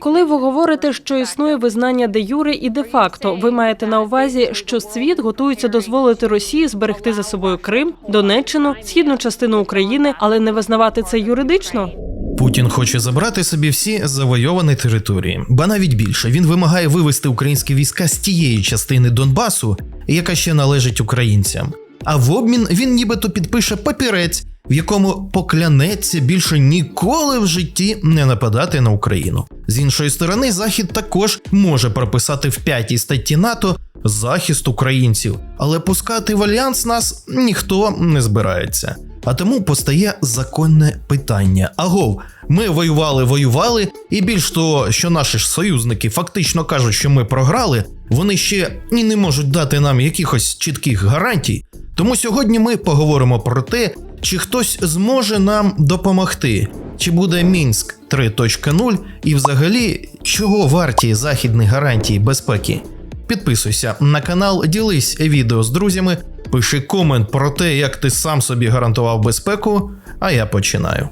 Коли ви говорите, що існує визнання де юре і де факто, ви маєте на увазі, що світ готується дозволити Росії зберегти за собою Крим, Донеччину, східну частину України, але не визнавати це юридично? Путін хоче забрати собі всі завойовані території, ба навіть більше він вимагає вивести українські війська з тієї частини Донбасу, яка ще належить українцям. А в обмін він нібито підпише папірець, в якому поклянеться більше ніколи в житті не нападати на Україну. З іншої сторони, Захід також може прописати в п'ятій статті НАТО захист українців, але пускати в альянс нас ніхто не збирається. А тому постає законне питання: агов, ми воювали, воювали, і більш того, що наші ж союзники фактично кажуть, що ми програли, вони ще і не можуть дати нам якихось чітких гарантій. Тому сьогодні ми поговоримо про те, чи хтось зможе нам допомогти, чи буде Мінськ 3.0 і взагалі чого варті західні гарантії безпеки. Підписуйся на канал, ділись відео з друзями, пиши комент про те, як ти сам собі гарантував безпеку. А я починаю.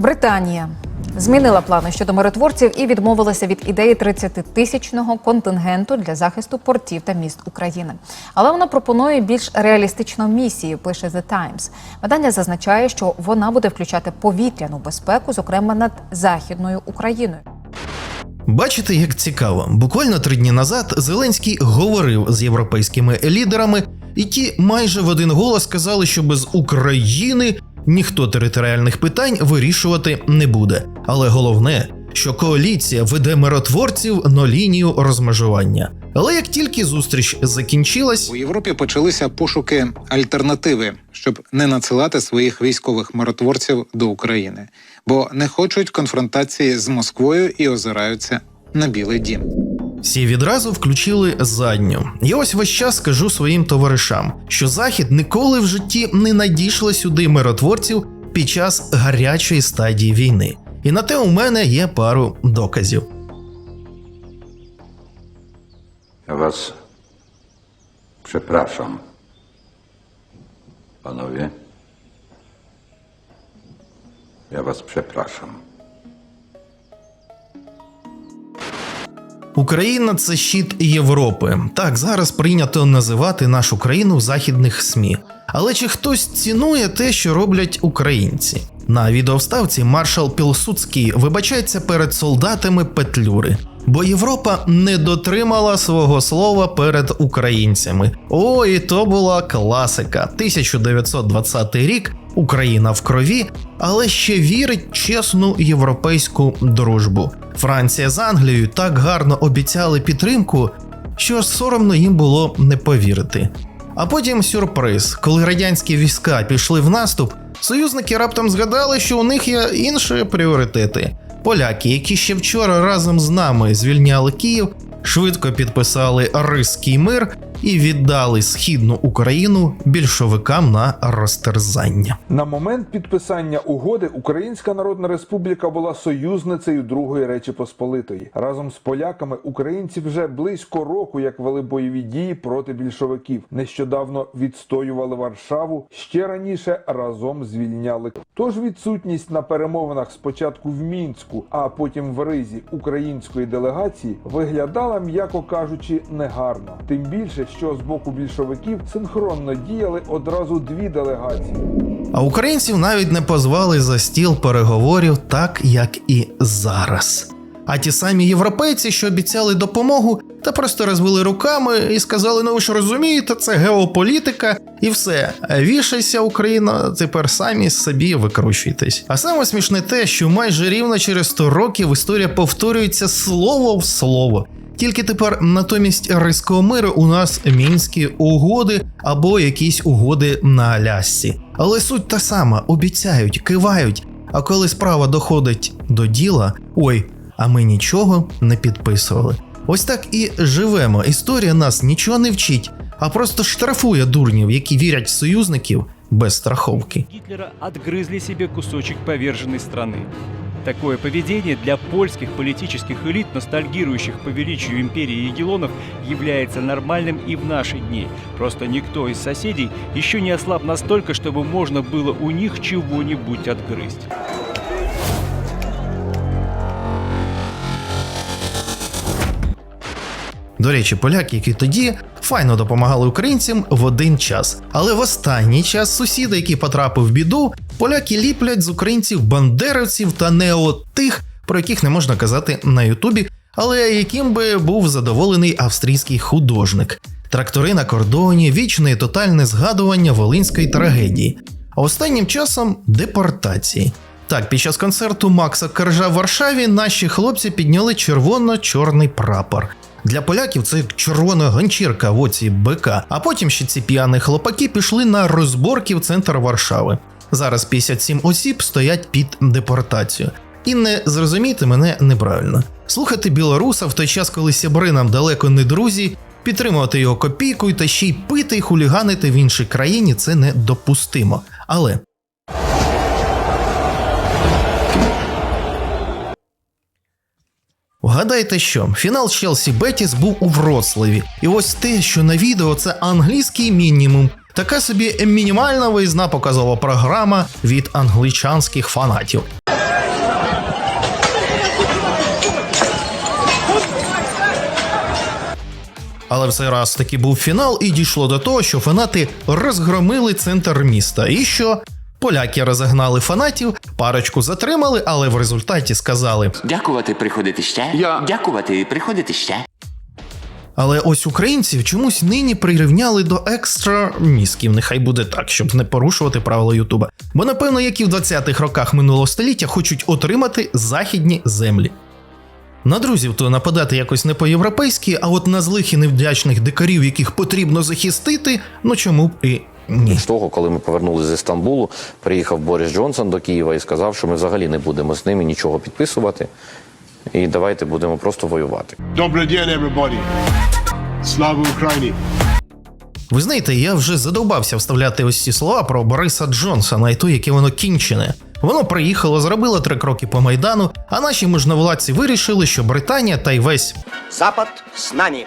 Британія змінила плани щодо миротворців і відмовилася від ідеї 30-тисячного контингенту для захисту портів та міст України. Але вона пропонує більш реалістичну місію. Пише The Times. Видання зазначає, що вона буде включати повітряну безпеку, зокрема над західною Україною. Бачите, як цікаво. Буквально три дні назад Зеленський говорив з європейськими лідерами, і ті майже в один голос сказали, що без України ніхто територіальних питань вирішувати не буде. Але головне, що коаліція веде миротворців на лінію розмежування. Але як тільки зустріч закінчилась, У Європі почалися пошуки альтернативи, щоб не надсилати своїх військових миротворців до України, бо не хочуть конфронтації з Москвою і озираються на Білий Дім. Всі відразу включили задню. Я ось весь час скажу своїм товаришам, що Захід ніколи в житті не надійшли сюди миротворців під час гарячої стадії війни. І на те у мене є пару доказів. Ja was przepraszam. Panowie. Ja was przepraszam. Україна це щит Європи. Так зараз прийнято називати нашу країну в західних СМІ. Але чи хтось цінує те, що роблять українці? На відеовставці маршал Пілсуцький вибачається перед солдатами Петлюри, бо Європа не дотримала свого слова перед українцями. О, і то була класика. 1920 рік. Україна в крові, але ще вірить чесну європейську дружбу. Франція з Англією так гарно обіцяли підтримку, що соромно їм було не повірити. А потім сюрприз, коли радянські війська пішли в наступ, союзники раптом згадали, що у них є інші пріоритети. Поляки, які ще вчора разом з нами звільняли Київ, швидко підписали Ризький мир і віддали східну Україну більшовикам на розтерзання. На момент підписання угоди Українська Народна Республіка була союзницею Другої Речі Посполитої. Разом з поляками українці вже близько року як вели бойові дії проти більшовиків. Нещодавно відстоювали Варшаву, ще раніше разом звільняли. Тож відсутність на перемовинах спочатку в мінську, а потім в Ризі української делегації виглядала, м'яко кажучи, негарно. Тим більше, що з боку більшовиків синхронно діяли одразу дві делегації. А українців навіть не позвали за стіл переговорів, так як і зараз. А ті самі європейці, що обіцяли допомогу, та просто розвели руками і сказали: ну ви ж розумієте, це геополітика, і все. Вішайся, Україна, тепер самі собі викручуйтесь. А саме смішне те, що майже рівно через 100 років історія повторюється слово в слово. Тільки тепер натомість Ризького миру у нас мінські угоди або якісь угоди на Алясці. Але суть та сама: обіцяють, кивають. А коли справа доходить до діла, ой, а ми нічого не підписували. Ось так і живемо. Історія нас нічого не вчить, а просто штрафує дурнів, які вірять в союзників без страховки. Гитлера отгрызли себе кусочек поверженной страны. Такое поведение для польских политических элит, ностальгирующих по величию империи Егелонов, является нормальным и в наши дни. Просто никто из соседей еще не ослаб настолько, чтобы можно было у них чего-нибудь отгрызть. До речі, поляки, які тоді файно допомагали українцям в один час. Але в останній час сусіди, які потрапив в біду, поляки ліплять з українців бандеровців та неотих, про яких не можна казати на Ютубі, але яким би був задоволений австрійський художник. Трактори на кордоні, вічне і тотальне згадування волинської трагедії. А останнім часом депортації. Так, під час концерту Макса Коржа в Варшаві наші хлопці підняли червоно-чорний прапор. Для поляків це червона ганчірка в оці БК, а потім ще ці п'яні хлопаки пішли на розборки в центр Варшави. Зараз 57 осіб стоять під депортацію. І не зрозумійте мене неправильно. Слухати білоруса в той час, коли сябри нам далеко не друзі, підтримувати його копійкою та ще й пити і хуліганити в іншій країні це недопустимо. Але Вгадайте що, фінал Челсі Бетіс був у Вроцлаві. І ось те, що на відео це англійський мінімум. Така собі мінімальна виїзна показова програма від англічанських фанатів. Але в цей раз таки був фінал, і дійшло до того, що фанати розгромили центр міста. І що? Поляки розігнали фанатів, парочку затримали, але в результаті сказали: Дякувати, приходити ще. Дякувати, приходити ще. Але ось українців чомусь нині прирівняли до екстра місків. Нехай буде так, щоб не порушувати правила Ютуба. Бо напевно, як і в 20-х роках минулого століття хочуть отримати західні землі. На друзів то нападати якось не по-європейськи, а от на злих і невдячних дикарів, яких потрібно захистити, ну чому б і ні. З того, коли ми повернулися з Стамбулу, приїхав Борис Джонсон до Києва і сказав, що ми взагалі не будемо з ними нічого підписувати. І давайте будемо просто воювати. Добрый день, everybody. Слава Україні! Ви знаєте, я вже задовбався вставляти ось ці слова про Бориса Джонсона і то, яке воно кінчене. Воно приїхало, зробило три кроки по майдану, а наші можновладці вирішили, що Британія та й весь Запад с нами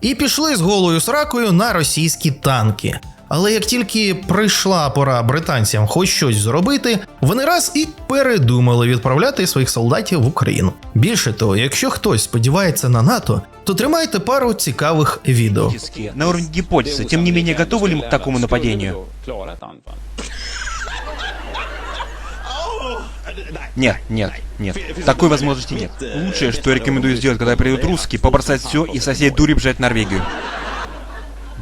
і пішли з голою сракою на російські танки. Але як тільки прийшла пора британцям хоч щось зробити, вони раз і передумали відправляти своїх солдатів в Україну. Більше того, якщо хтось сподівається на НАТО, то тримайте пару цікавих відео. На уровне гипотезы, тем не менее, готовы ли мы к такому нападению? Нет, нет, нет. Такой возможности нет. Лучшее, что я рекомендую сделать, когда придут русские, побросать все и со всей дури бежать в Норвегию.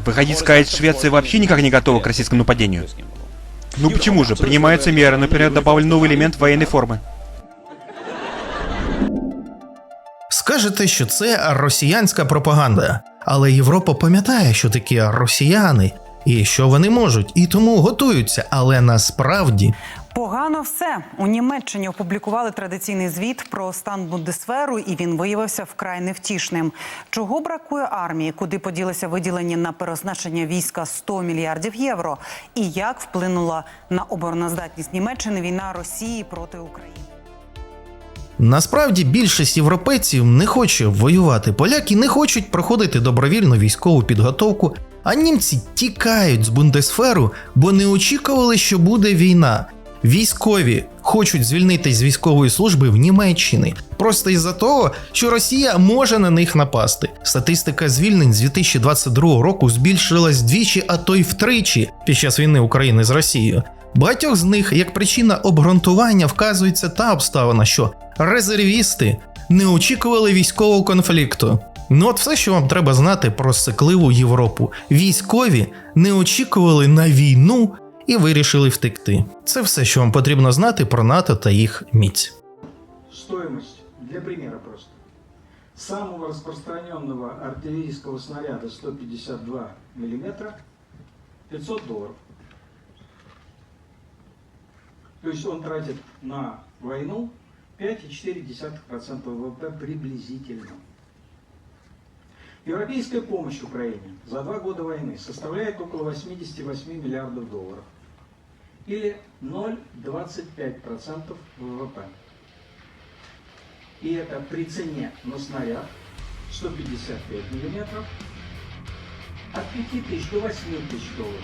Вы хотите сказать, Швеция вообще никак не готова к российскому нападению? Ну почему же? Принимаются меры, например, добавлен новый элемент военной формы. Скажете, що це росіянська пропаганда, але Європа пам'ятає, що такі росіяни і що вони можуть, і тому готуються. Але насправді Погано все у Німеччині опублікували традиційний звіт про стан Бундесверу, і він виявився вкрай невтішним. Чого бракує армії, куди поділися виділені на переозначення війська 100 мільярдів євро, і як вплинула на обороноздатність Німеччини війна Росії проти України? насправді більшість європейців не хоче воювати. Поляки не хочуть проходити добровільну військову підготовку, а німці тікають з бундесферу, бо не очікували, що буде війна. Військові хочуть звільнитись з військової служби в Німеччині просто із-за того, що Росія може на них напасти. Статистика звільнень з 2022 року збільшилась двічі, а то й втричі під час війни України з Росією. Багатьох з них як причина обґрунтування вказується та обставина, що резервісти не очікували військового конфлікту. Ну от все, що вам треба знати про сикливу Європу. Військові не очікували на війну і вирішили втекти. Це все, що вам потрібно знати про НАТО та їх міць. Стоимость, для примера просто. Самого распространенного артиллерийского снаряда 152 миллиметра 500 долларов. То есть он тратит на войну 5,4% ВВП приблизительно. Европейская помощь Украине за два года войны составляет около 88 миллиардов долларов Или 0,25% ВВП. И это при цене на снаряд 155 миллиметров от 5 тысяч до 8 тысяч долларов.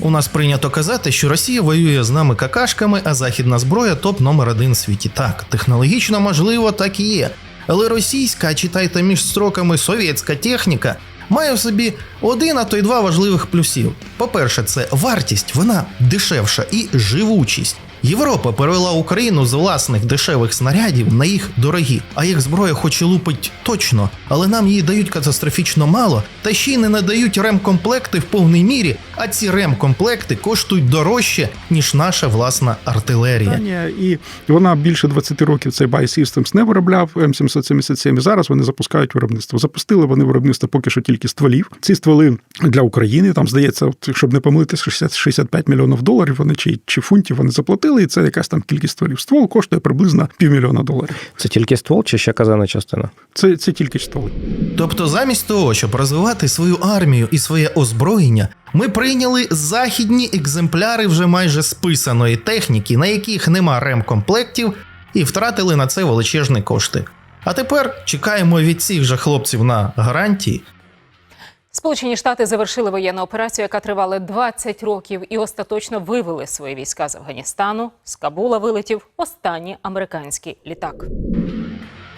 У нас прийнято казати, що Росія воює з нами какашками, а західна зброя топ номер один в світі. Так, технологічно можливо, так і є. Але російська, а читайте між строками совєтська техніка, має в собі один, а то й два важливих плюсів. По-перше, це вартість, вона дешевша і живучість. Європа перевела Україну з власних дешевих снарядів на їх дорогі, а їх зброя хоч і лупить точно, але нам її дають катастрофічно мало, та ще й не надають ремкомплекти в повній мірі, а ці ремкомплекти коштують дорожче, ніж наша власна артилерія. І вона більше 20 років цей Buy Systems не виробляв М777. і Зараз вони запускають виробництво. Запустили вони виробництво поки що тільки стволів. Ці стволи для України там здається, щоб не помилитись, 60, 65 мільйонів доларів. Вони чи, чи фунтів вони заплатили, і це якась там кількість стволів. Ствол коштує приблизно півмільйона доларів. Це тільки ствол чи ще казана частина? Це, це тільки стволи. Тобто, замість того, щоб розвивати свою армію і своє озброєння, ми прийняли західні екземпляри вже майже списаної техніки, на яких нема ремкомплектів, і втратили на це величезні кошти. А тепер чекаємо від цих же хлопців на гарантії. Сполучені Штати завершили воєнну операцію, яка тривала 20 років, і остаточно вивели свої війська з Афганістану. З Кабула вилетів останній американський літак.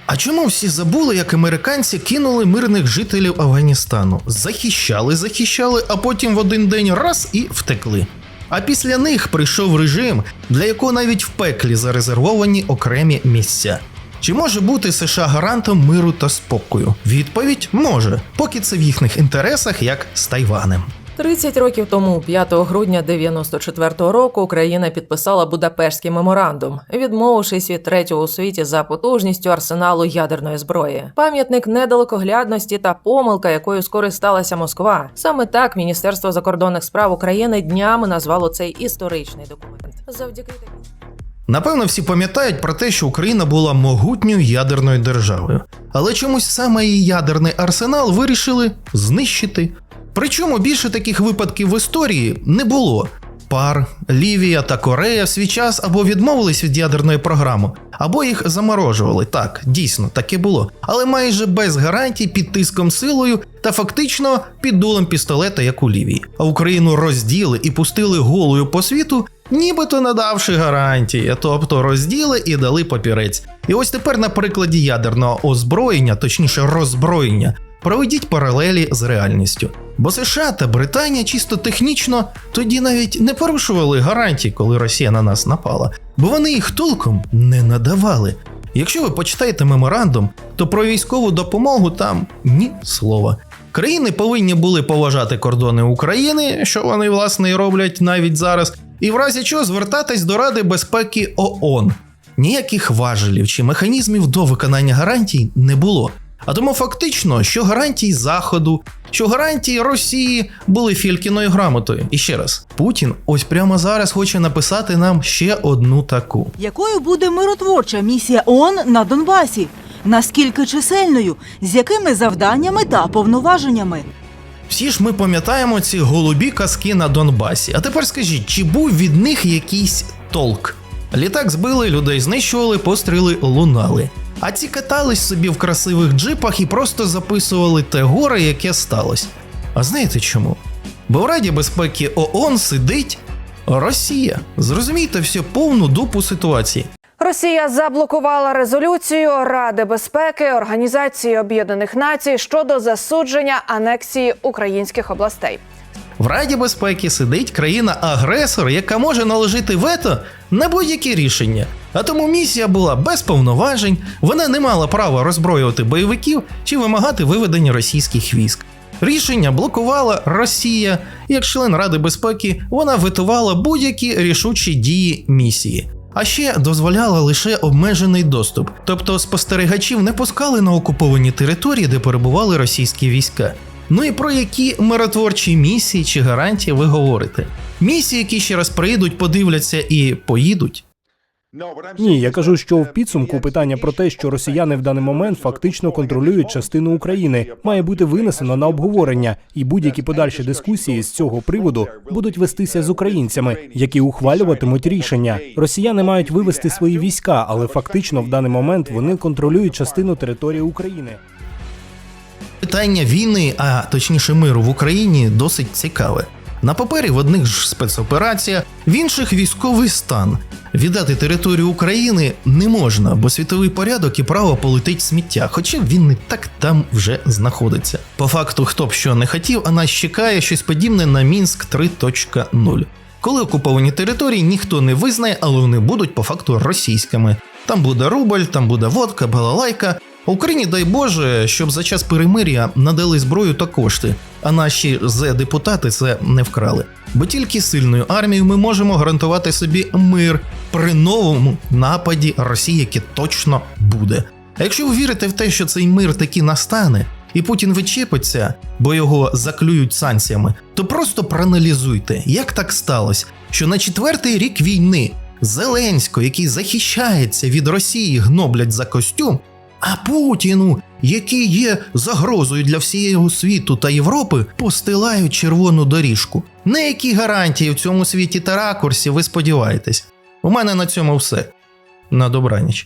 А чому всі забули, як американці кинули мирних жителів Афганістану? Захищали, захищали, а потім в один день раз і втекли. А після них прийшов режим, для якого навіть в пеклі зарезервовані окремі місця. Чи може бути США гарантом миру та спокою? Відповідь може, поки це в їхніх інтересах, як з Тайванем. 30 років тому, 5 грудня 94-го року, Україна підписала Будапештський меморандум, відмовившись від третього у світі за потужністю арсеналу ядерної зброї. Пам'ятник недалекоглядності та помилка, якою скористалася Москва. Саме так Міністерство закордонних справ України днями назвало цей історичний документ. Завдяки Напевно, всі пам'ятають про те, що Україна була могутньою ядерною державою, але чомусь саме її ядерний арсенал вирішили знищити. Причому більше таких випадків в історії не було. Пар, Лівія та Корея в свій час або відмовились від ядерної програми, або їх заморожували. Так, дійсно, таке було, але майже без гарантій під тиском силою та фактично під дулем пістолета, як у Лівії. А Україну розділи і пустили голою по світу, нібито надавши гарантії, тобто розділи і дали папірець. І ось тепер на прикладі ядерного озброєння, точніше роззброєння, проведіть паралелі з реальністю. Бо США та Британія чисто технічно тоді навіть не порушували гарантій, коли Росія на нас напала, бо вони їх толком не надавали. Якщо ви почитаєте меморандум, то про військову допомогу там ні слова. Країни повинні були поважати кордони України, що вони власне і роблять навіть зараз, і в разі чого звертатись до Ради безпеки ООН. Ніяких важелів чи механізмів до виконання гарантій не було. А тому фактично, що гарантії Заходу, що гарантії Росії були фількіною грамотою. І ще раз, Путін ось прямо зараз хоче написати нам ще одну таку. Якою буде миротворча місія ООН на Донбасі? Наскільки чисельною? З якими завданнями та повноваженнями? Всі ж ми пам'ятаємо ці голубі казки на Донбасі. А тепер скажіть, чи був від них якийсь толк? Літак збили, людей знищували, постріли лунали. А ці катались собі в красивих джипах і просто записували те горе, яке сталося. А знаєте чому? Бо в Раді безпеки ООН сидить Росія. Зрозумійте всю повну дупу ситуації. Росія заблокувала резолюцію Ради безпеки Організації Об'єднаних Націй щодо засудження анексії українських областей. В Раді безпеки сидить країна-агресор, яка може наложити вето на будь-які рішення. А тому місія була без повноважень, вона не мала права роззброювати бойовиків чи вимагати виведення російських військ. Рішення блокувала Росія, як член Ради безпеки вона ветувала будь-які рішучі дії місії. А ще дозволяла лише обмежений доступ, тобто спостерігачів не пускали на окуповані території, де перебували російські війська. Ну і про які миротворчі місії чи гарантії ви говорите? Місії, які ще раз приїдуть, подивляться і поїдуть. Ні, я кажу, що в підсумку питання про те, що росіяни в даний момент фактично контролюють частину України, має бути винесено на обговорення, і будь-які подальші дискусії з цього приводу будуть вестися з українцями, які ухвалюватимуть рішення. Росіяни мають вивести свої війська, але фактично в даний момент вони контролюють частину території України. Питання війни, а точніше миру в Україні, досить цікаве. На папері в одних ж спецоперація, в інших військовий стан. Віддати територію України не можна, бо світовий порядок і право полетить сміття, хоча він не так там вже знаходиться. По факту, хто б що не хотів, а нас чекає щось подібне на Мінськ 3.0. Коли окуповані території ніхто не визнає, але вони будуть по факту російськими. Там буде рубль, там буде водка, балалайка. Україні дай Боже, щоб за час перемир'я надали зброю та кошти, а наші зе-депутати це не вкрали. Бо тільки сильною армією ми можемо гарантувати собі мир при новому нападі Росії, який точно буде. А якщо ви вірите в те, що цей мир таки настане, і Путін вичепиться, бо його заклюють санкціями, то просто проаналізуйте, як так сталося, що на четвертий рік війни Зеленського, який захищається від Росії, гноблять за костюм, а Путіну, який є загрозою для всієї світу та Європи, постилають червону доріжку. На які гарантії в цьому світі та ракурсі ви сподіваєтесь? У мене на цьому все. На добраніч.